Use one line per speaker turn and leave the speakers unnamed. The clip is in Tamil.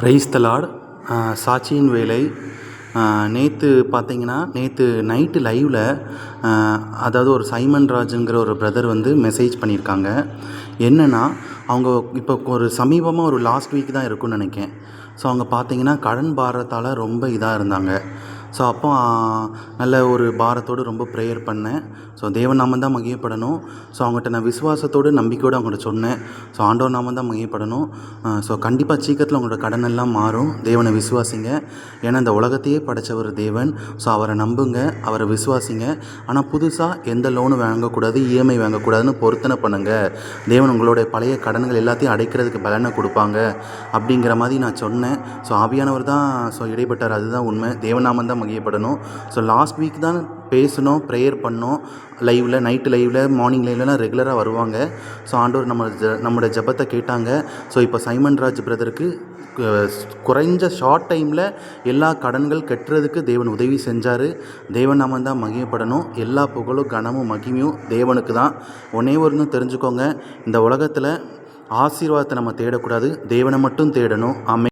பிரைஸ் த லார்ட் சாட்சியின் வேலை. நேற்று பார்த்தீங்கன்னா நேற்று நைட்டு லைவில் அதாவது ஒரு சைமன் ராஜுங்கிற ஒரு பிரதர் வந்து மெசேஜ் பண்ணியிருக்காங்க என்னென்னா அவங்க இப்போ ஒரு சமீபமாக ஒரு லாஸ்ட் வீக் தான் இருக்கும்னு நினைக்கேன் ஸோ அவங்க பார்த்தீங்கன்னா கடன் பாரத்தால் ரொம்ப இதாக இருந்தாங்க. ஸோ அப்போ நல்ல ஒரு பாரத்தோடு ரொம்ப ப்ரேயர் பண்ணேன். ஸோ தேவன் நாமம் தான் மகிமைப்படணும். ஸோ அவங்ககிட்ட நான் விசுவாசத்தோடு நம்பிக்கையோடு அவங்கள்ட்ட சொன்னேன். ஸோ ஆண்டவர் நாமம் தான் மகிமைப்படணும். ஸோ கண்டிப்பாக சீக்கிரத்தில் உங்களோட கடன் எல்லாம் மாறும். தேவனை விசுவாசிங்க. ஏன்னா இந்த உலகத்தையே படைச்சவர் தேவன். ஸோ அவரை நம்புங்க. அவரை விசுவாசிங்க. ஆனால் புதுசாக எந்த லோனும் வாங்கக்கூடாது இஎம்ஐ வாங்கக்கூடாதுன்னு பொருத்தனை பண்ணுங்கள் தேவன் உங்களுடைய பழைய கடன்கள் எல்லாத்தையும் அடைக்கிறதுக்கு பலனை கொடுப்பாங்க. அப்படிங்கிற மாதிரி நான் சொன்னேன். ஸோ ஆவியானவர் தான் ஸோ இடைப்பட்டார். அதுதான் உண்மை. தேவநாமம் தான் மகிழப்படணும் ஸோ லாஸ்ட் வீக் தான் பேசணும் ப்ரேயர் பண்ணோம். லைவில் நைட்டு லைவில் மார்னிங் லைவ்லலாம் ரெகுலராக வருவாங்க. ஸோ ஆண்டவர் நம்ம ஜ நம்மளோட ஜெபத்தை கேட்டாங்க. ஸோ இப்போ சைமன் ராஜ் பிரதருக்கு குறைஞ்ச ஷார்ட் டைமில் எல்லா கடன்கள் கட்டுறதுக்கு தேவன் உதவி செஞ்சார். தேவன் நாமன் தான் மகிமைப்படணும் எல்லா புகழும் கனமும் மகிமையும் தேவனுக்கு தான். ஒன்றே ஒன்று தெரிஞ்சுக்கோங்க. இந்த உலகத்தில் ஆசீர்வாதத்தை நம்ம தேடக்கூடாது. தேவனை மட்டும் தேடணும். ஆமே